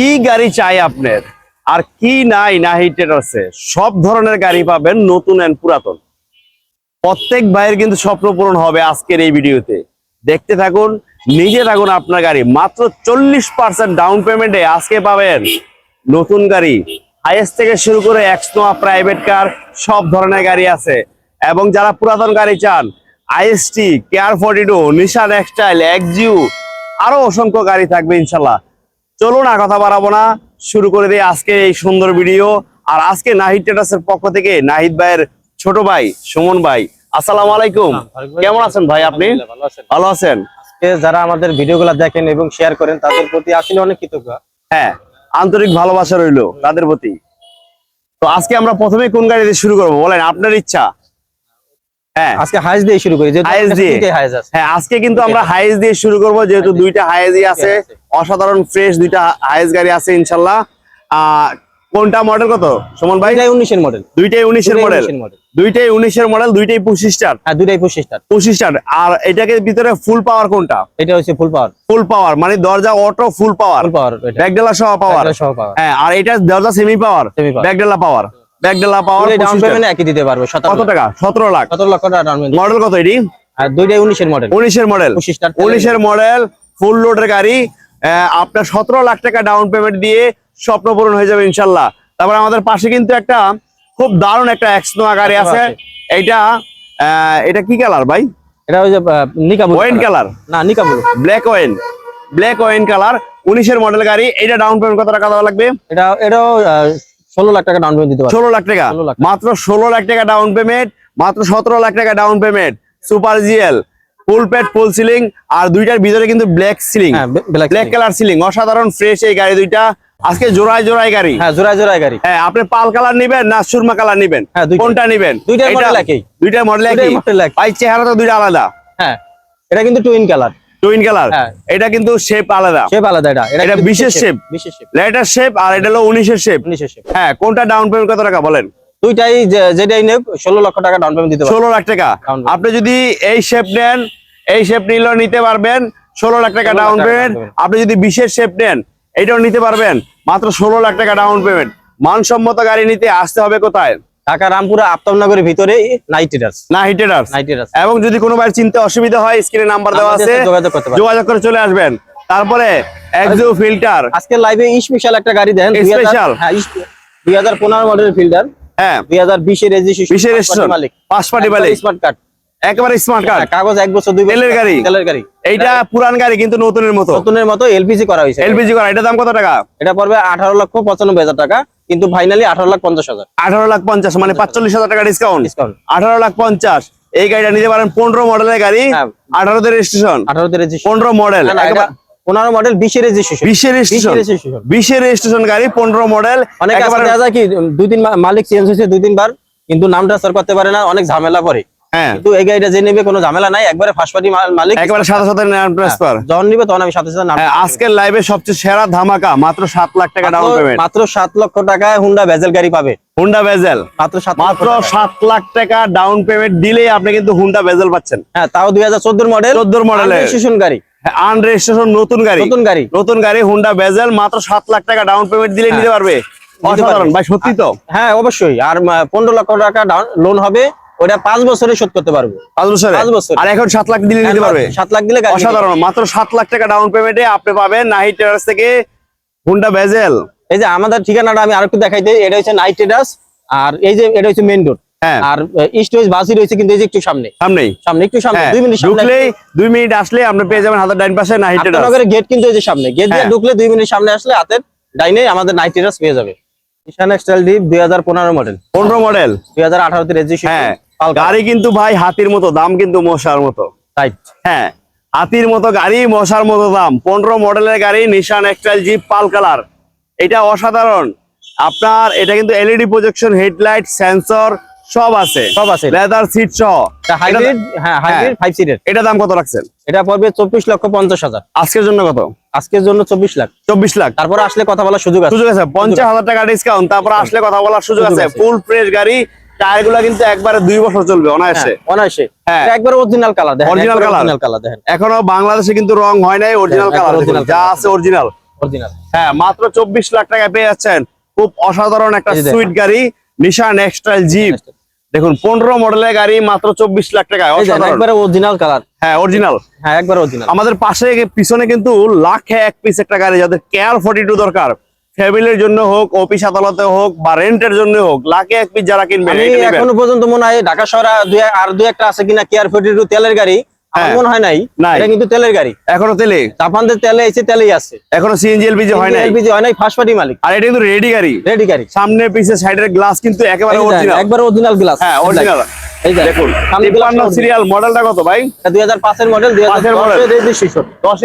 কি গাড়ি চাই আপনার? আর কি নাই নাহি আছে? সব ধরনের গাড়ি পাবেন নতুন এন্ড পুরাতন। প্রত্যেক ভাইয়ের কিন্তু স্বপ্ন পূরণ হবে আজকের এই ভিডিওতে। দেখতে থাকুন, নিজে থাকুন আপনার গাড়ি। মাত্র চল্লিশ পার্সেন্ট ডাউন পেমেন্টে আজকে পাবেন নতুন গাড়ি। হাইয়েস্ট থেকে শুরু করে এক্সনোয়া প্রাইভেট কার সব ধরনের গাড়ি আছে। এবং যারা পুরাতন গাড়ি চান IST care forty two Nissan X Trail Axio আরও অসংখ্য গাড়ি থাকবে ইনশাল্লাহ। চলুন আর কথা বাড়াবো না। শুরু করে দিই আজকে এই সুন্দর ভিডিও। আর আজকে নাহিদ ট্রেডার্সের পক্ষ থেকে নাহিদ ভাইয়ের ছোট ভাই সুমন ভাই। আসসালামু আলাইকুম। কেমন আছেন ভাই আপনি? ভালো আছেন। যারা আমাদের ভিডিও ভিডিওগুলো দেখেন এবং শেয়ার করেন তাদের প্রতি আসলে অনেক কৃতজ্ঞ। হ্যাঁ আন্তরিক ভালোবাসা রইল তাদের প্রতি। তো আজকে আমরা প্রথমে কোন গাড়ি দিয়ে শুরু করব? বলেন আপনার ইচ্ছা। হ্যাঁ। আজকে হাইস দিয়ে শুরু করি যেহেতু হাইস দিয়ে? তিনটে হাইস আছে। হ্যাঁ আজকে কিন্তু আমরা দিয়ে শুরু করব যেহেতু দুইটা হাইজই আছে। অসাধারণ ফ্রেশ দুইটা গাড়ি আছে কোনটা মডেল কত সুমন ভাই? মডেল দুইটাই মডেল মডেল দুইটাই মডেল দুইটাই পঁচিশ স্টার হ্যাঁ দুইটাই পঁচিশ স্টার পঁচিশ স্টার আর এটাকে ভিতরে ফুল পাওয়ার কোনটা? এটা হচ্ছে ফুল পাওয়ার ফুল পাওয়ার মানে দরজা অটো ফুল পাওয়ার পাওয়ার এটা। সহ পাওয়ার সহ পাওয়ার হ্যাঁ আর এটা দরজা সেমি পাওয়ার Semi পাওয়ার ব্যাকডেলা পাওয়ার ডাউন পেমেন্ট একই দিতে পারবে কত টাকা? সতেরো লাখ। সতেরো লক্ষ টাকা ডাউন পেমেন্ট মডেল কত এটি? আর দুইটাই উনিশের মডেল উনিশের মডেল পঁচিশ স্টার উনিশের মডেল ফুল লোডের গাড়ি। আপনার সতেরো লাখ টাকা ডাউন পেমেন্ট দিয়ে স্বপ্ন পূরণ হয়ে যাবে ইনশাল্লাহ। তারপরে আমাদের পাশে কিন্তু একটা খুব দারুণ একটা এক্সনোয়া গাড়ি আছে। আহ, এটা কি কালার ভাই? এটা ওই যে নিকাবুল ওয়েন কালার না নিকাবুল। Black wine black wine colour উনিশের মডেল গাড়ি। এটা ডাউন পেমেন্ট কত টাকা দেওয়া লাগবে? এটা এটাও ষোলো লাখ টাকা ডাউন পেমেন্ট দিতে ষোলো লাখ টাকা। মাত্র ষোলো লাখ টাকা ডাউন পেমেন্ট মাত্র সতেরো লাখ টাকা down payment super GL full paid full ceiling আর দুইটার ভিতরে কিন্তু black ceiling black colour ceiling অসাধারণ ফ্রেশ এই গাড়ি দুইটা। আজকে জোড়ায় জোড়ায় গাড়ি। হ্যাঁ জোড়ায় জোড়ায় গাড়ি। হ্যাঁ আপনি পাল কালার নিবেন না সুরমা কালার নিবেন? হ্যাঁ। কোনটা নিবেন? দুইটার এটা- একই। দুইটার মডেল একই। ভাই চেহারা তো দুইটা আলাদা। হ্যাঁ এটা কিন্তু টুইন কালার টুইন কালার হ্যাঁ। এটা কিন্তু শেপ আলাদা। শেপ আলাদা এটা। এটা বিশেষ shape। বিশেষ শেপ লেটার শেপ আর এটা হলো উনিশের শেপ উনিশের শেপ হ্যাঁ কোনটা ডাউন পেমেন্ট কত টাকা বলেন? দুইটাই যেটাই নেব ষোলো লক্ষ টাকা ডাউন পেমেন্ট দিতে পারবে ষোলো লাখ টাকা। আপনি যদি এই শেপ নেন এই শেপ নিলেও নিতে পারবেন ষোলো লাখ টাকা ডাউন পেমেন্ট আপনি যদি বিশেষ শেপ নেন এটাও নিতে পারবেন। মাত্র ষোলো লাখ টাকা ডাউন পেমেন্ট মানসম্মত গাড়ি নিতে আসতে হবে কোথায়? ঢাকা রামপুরা আফতাবনগরের ভিতরে নাইট এবং যদি কোনো ভাই চিনতে অসুবিধা হয় স্ক্রিনে নাম্বার দেওয়া আছে যোগাযোগ করতে যোগাযোগ করে চলে আসবেন। তারপরে এক্সো ফিল্টার আজকে লাইভে স্পেশাল একটা গাড়ি দেন Special? হ্যাঁ দুই হাজার পনেরো মডেলের ফিল্ডার হ্যাঁ। রেজিস্ট্রেশন মালিক। পাঁচ পার্টি মালিক। স্মার্ট কার্ড একেবারে স্মার্ট কার্ড কাগজ এক বছর দুই বছর তেলের গাড়ি? তেলের গাড়ি। এইটা পুরান গাড়ি কিন্তু নতুনের মতো। নতুনের মতো এলপিজি করা হয়েছে। এলপিজি করা। এটা দাম কত টাকা? এটা পড়বে আঠারো লক্ষ পঁচানব্বই হাজার টাকা। কিন্তু ফাইনালি আঠারো লাখ পঞ্চাশ হাজার। আঠারো লাখ পঞ্চাশ মানে পাঁচচল্লিশ হাজার টাকা ডিসকাউন্ট ডিসকাউন্ট আঠারো লাখ পঞ্চাশ এই গাড়িটা নিতে পারেন পনেরো মডেলের গাড়ি। আঠারোতে রেজিস্ট্রেশন আঠারোতে রেজিস্ট্রেশন পনেরো মডেল পনেরো মডেল বিশের রেজিস্ট্রেশন বিশের রেজিস্ট্রেশন। বিশের রেজিস্ট্রেশন গাড়ি পনেরো মডেল অনেক দেখা যায় কি দুই তিন মালিক চেঞ্জ হয়েছে দুই তিনবার কিন্তু নামটা ট্রান্সফার করতে পারে না অনেক ঝামেলা পড়ে হ্যাঁ। কিন্তু এই গাড়িটা যে নেবে কোনো ঝামেলা নাই। একবারে ফার্স্ট পার্টি মালিক। একেবারে সাথে সাথে ট্রান্সফার যখন নিবে তখন আমি সাথে সাথে নাম হ্যাঁ, আজকের লাইভে সবচেয়ে সেরা ধামাকা মাত্র সাত লাখ টাকা ডাউন পেমেন্ট মাত্র লক্ষ টাকায় হুন্ডা ভেজেল গাড়ি পাবে। হুন্ডা বেজেল মাত্র লাখ টাকা ডাউন পেমেন্ট দিলেই আপনি কিন্তু হুন্ডা বেজেল পাচ্ছেন। হ্যাঁ তাও দুই হাজার চোদ্দোর মডেল 14 model এর। রেজিস্ট্রেশন গাড়ি আনরেজিস্ট্রেশন নতুন গাড়ি। নতুন গাড়ি। নতুন গাড়ি হুন্ডা বেজেল মাত্র লাখ টাকা ডাউন পেমেন্ট দিলে নিতে পারবে। অসাধারণ ভাই সত্যি তো। হ্যাঁ অবশ্যই। আর আহ, পনেরো লক্ষ টাকা লোন হবে। ওটা পাঁচ বছরে শোধ করতে পারব। পাঁচ বছরে? পাঁচ বছর। আর এখন সাত লাখ দিলে নিতে পারবে? সাত লাখ দিলে অসাধারণ। মাত্র সাত লাখ টাকা ডাউন পেমেন্টে আপনি পাবেন নাহিদ টেরাস থেকে হুন্ডা বেজেল এই যে আমাদের ঠিকানাটা আমি আরেকটু দেখাই দিই। এটা হচ্ছে নাইট ট্রেডার্স আর এই যে এটা হচ্ছে মেইন রোড হ্যাঁ। আর ইস্ট ওয়েস্ট বাসই রয়েছে কিন্তু এই যে একটু সামনে। সামনেই। সামনে একটু সামনে হ্যাঁ দুই মিনিট সামনে ঢুকলেই দুই মিনিট আসলে আপনি পেয়ে যাবেন হাতের ডাইন পাশে আফতাবনগরের গেট কিন্তু এই যে সামনে। গেট দিয়ে হ্যাঁ। ঢুকলে দুই মিনিট সামনে আসলে হাতের ডাইনে আমাদের নাইট ট্রেডার্স পেয়ে যাবে। এক্সটাইল ডিপ মডেল পনেরো মডেল দুই হাজার আঠারোতে রেজিস্ট্রেশন হ্যাঁ। গাড়ি কিন্তু ভাই হাতির মতো দাম কিন্তু মশার মতো। রাইট হ্যাঁ হাতির মতো গাড়ি মশার মতো দাম। পনেরো মডেলের গাড়ি নিশান এক্সটাইল জিপ পাল কালার। এটা অসাধারণ। আপনার এটা কিন্তু এলইডি প্রজেকশন হেডলাইট সেন্সর সব আছে। সব আছে। লেদার সিট সহ। হাইব্রিড হ্যাঁ হাইব্রিড ফাইভ সিটের এটা দাম কত রাখছেন? এটা পড়বে চব্বিশ লক্ষ পঞ্চাশ হাজার। আজকের জন্য কত? আজকের জন্য চব্বিশ লাখ। চব্বিশ লাখ। তারপরে আসলে কথা বলার সুযোগ আছে। সুযোগ আছে। পঞ্চাশ হাজার টাকা ডিসকাউন্ট তারপর আসলে কথা বলার সুযোগ আছে। ফুল ফ্রেশ গাড়ি কিন্তু একবারে দুই বছর চলবে অনায়াসে হ্যাঁ, অনায়াসে। হ্যাঁ। একবার অরিজিনাল কালার দেখেন Original colour? অরিজিনাল কালার দেখেন। এখনও বাংলাদেশে কিন্তু রং হয় নাই অরিজিনাল কালার যা আছে অরিজিনাল অরিজিনাল হ্যাঁ মাত্র চব্বিশ লাখ টাকায় পেয়ে যাচ্ছেন। খুব অসাধারণ একটা। সুইট গাড়ি নিশান এক্সট্রাইল জিপ দেখুন পনেরো মডেলের গাড়ি মাত্র চব্বিশ লাখ অসাধারণ। একবারে অরিজিনাল কালার হ্যাঁ অরিজিনাল হ্যাঁ একবার অরিজিনাল আমাদের পাশে পিছনে কিন্তু লাখে এক পিস একটা গাড়ি যাদের কেয়ার ফর্টি টু দরকার। ফ্যামিলির জন্য হোক অফিস আদালতে হোক বা রেন্টের জন্য হোক লাখে এক পিস যারা নেবেন। এখনও পর্যন্ত মনে হয় ঢাকা শহরে আর দুই একটা আছে কিনা কেয়ার ফোর্টি টু তেলের গাড়ি হ্যাঁ। হয় নাই। এটা কিন্তু তেলের গাড়ি। এখনও তেলে? জাপানদের তেলে এসে তেলেই আছে। এখনও সিএনজি এলপিজি হয় নাই? এলপিজি হয় নাই ফার্স্ট পার্টি মালিক। আর এটা কিন্তু রেডি গাড়ি। রেডি গাড়ি। সামনে পিছে সাইডের গ্লাস কিন্তু একেবারে অরিজিনাল একবার অরিজিনাল গ্লাস হ্যাঁ অরিজিনাল এই যে দেখুন সামনে তিপ্পান্ন glass সিরিয়াল মডেলটা কত ভাই? দুই হাজার পাঁচের মডেল রেজিস্ট্রেশন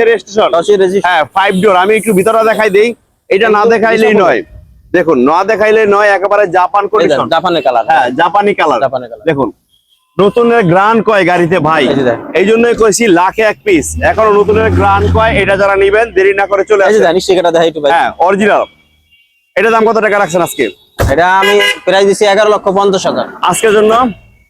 রেজিস্ট্রেশন হ্যাঁ ডোর আমি একটু ভিতরে দেখাই দেই। এটা না দেখাইলেই নয়। দেখুন না দেখাইলে নয় একেবারে জাপান কন্ডিশন জাপানের কালার হ্যাঁ। জাপানি কালার দেখুন নতুনের গ্রান কয় গাড়িতে ভাই? এই জন্যই কইছি লাখে এক পিস এখনও নতুনের গ্রান কয় এটা যারা নিবেন দেরি না করে চলে আসে জানিস সেটা দেখাই একটু ভাই। হ্যাঁ অরিজিনাল এটা দাম কত টাকা রাখছেন আজকে? এটা আমি প্রাইস দিছি এগারো লক্ষ পঞ্চাশ হাজার। আজকের জন্য?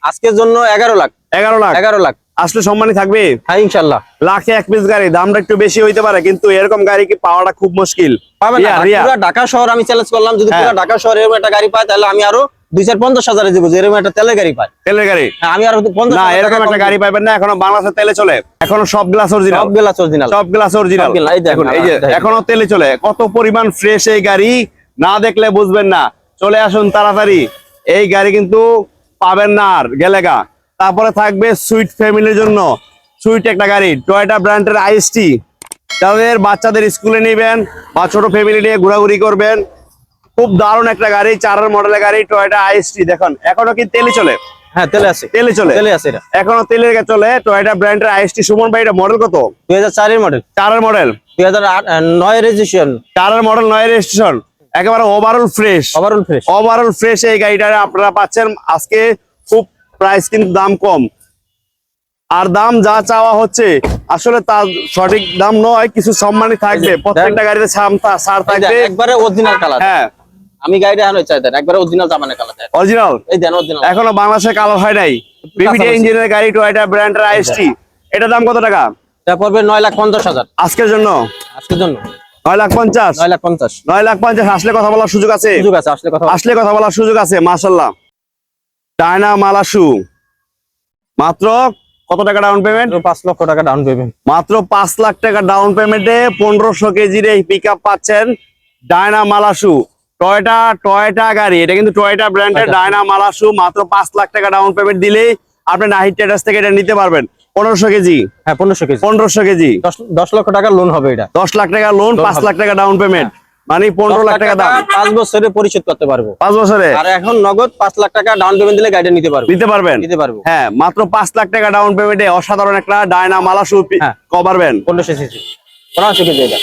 আজকের জন্য এগারো লাখ। এগারো লাখ। এগারো লাখ। আসলে সম্মানই থাকবে? হ্যাঁ ইনশাল্লাহ। লাখে এক পিস গাড়ি দামটা একটু বেশি হইতে পারে কিন্তু এরকম গাড়ি কি পাওয়াটা খুব মুশকিল? ঢাকা শহর আমি চ্যালেঞ্জ করলাম যদি হ্যাঁ। পুরো ঢাকা শহরে এরকম একটা গাড়ি পাই তাহলে আমি আরও দুই চার পঞ্চাশ হাজারে দেবো এরকম একটা তেলের গাড়ি পাই তেলের গাড়ি? হ্যাঁ, আমি আরও পঞ্চাশ না এরকম একটা গাড়ি না এখনও বাংলাদেশে তেলে চলে। এখনও সব গ্লাস অরিজিনাল সব গেলা অরিজিনাল সব গ্লাস অরিজিনাল এই দেখুন এই যে এখনও তেলে চলে। কত পরিমাণ ফ্রেশ এই গাড়ি না দেখলে বুঝবেন না। চলে আসুন তাড়াতাড়ি। এই গাড়ি কিন্তু পাবেন না আর গেলেগা। তারপরে থাকবে সুইট ফ্যামিলির জন্য। সুইট একটা গাড়ি টয়টা ব্র্যান্ডের আইএসটি। তাদের বাচ্চাদের স্কুলে নেবেন বা ছোট ফ্যামিলি নিয়ে ঘোরাঘুরি করবেন খুব দারুণ একটা গাড়ি চারের মডেলের গাড়ি টয়টা আইএসটি। দেখুন এখনও কি তেলে চলে? হ্যাঁ তেলে আছে। তেলে চলে? তেলে আছে এটা। এখনও তেলের গাড়ি চলে টয়টা ব্র্যান্ডের আইএসটি। সুমন ভাই এটা মডেল কত? দুই হাজার চারের মডেল চারের মডেল দুই হাজার নয় রেজিস্ট্রেশন চারের মডেল নয় রেজিস্ট্রেশন একেবারে overall fresh overall fresh overall fresh এই গাড়িটা আপনারা পাচ্ছেন। আজকে খুব প্রাইস কিন্তু দাম কম। আর দাম যা চাওয়া হচ্ছে আসলে তার সঠিক দাম নয় কিছু সম্মানই থাকবে। প্রত্যেকটা গাড়িতে ছাড় থাকবে। একবারে অরিজিনাল কালার হ্যাঁ। আমি গাড়িটা এখন চাই দেন একবারে অরিজিনাল জামানের কালার দেন অরিজিনাল এই দেন অরিজিনাল এখনও বাংলাদেশে কালার হয় নাই। কাঁচা ইঞ্জিনের গাড়ি টয়টা ব্র্যান্ডের আইএসটি এটা দাম কত টাকা? এটা পড়বে নয় লাখ পঞ্চাশ হাজার। আজকের জন্য? আজকের জন্য। নয় লাখ পঞ্চাশ? নয় লাখ পঞ্চাশ। নয় লাখ পঞ্চাশ আসলে কথা বলার সুযোগ আছে? সুযোগ আছে আসলে কথা আসলে কথা বলার সুযোগ আছে মাশাল্লাহ ডায়না মালাসু। মাত্র কত টাকা ডাউন পেমেন্ট পাঁচ লক্ষ টাকা ডাউন পেমেন্ট মাত্র পাঁচ লাখ টাকা ডাউন পেমেন্টে পনেরোশো কেজির এই পিক আপ পাচ্ছেন ডায়না মালাসু। টয়টা টয়টা গাড়ি। এটা কিন্তু টয়টা ব্র্যান্ডের Toyota। ডায়না মালাসু। মাত্র পাঁচ লাখ টাকা ডাউন পেমেন্ট দিলেই আপনি নাহিদ ট্রেডার্স থেকে এটা নিতে পারবেন। পনেরোশো কেজি। হ্যাঁ পনেরোশো কেজি। পনেরোশো কেজি। দশ লক্ষ টাকার লোন হবে এটা। দশ লাখ টাকা লোন পাঁচ লাখ টাকা ডাউন পেমেন্ট মানে পনেরো লাখ টাকা দাম। পাঁচ বছরে পরিশোধ করতে পারব। পাঁচ বছরে? আর এখন নগদ পাঁচ লাখ টাকা ডাউন পেমেন্ট দিলে গাড়িটা নিতে পারব। নিতে পারবেন? নিতে পারব। হ্যাঁ মাত্র পাঁচ লাখ টাকা ডাউন পেমেন্টে অসাধারণ একটা ডায়না মালাসু হ্যাঁ। কভারবেন পনেরোশো সিসি পনেরোশো কেজি এটা।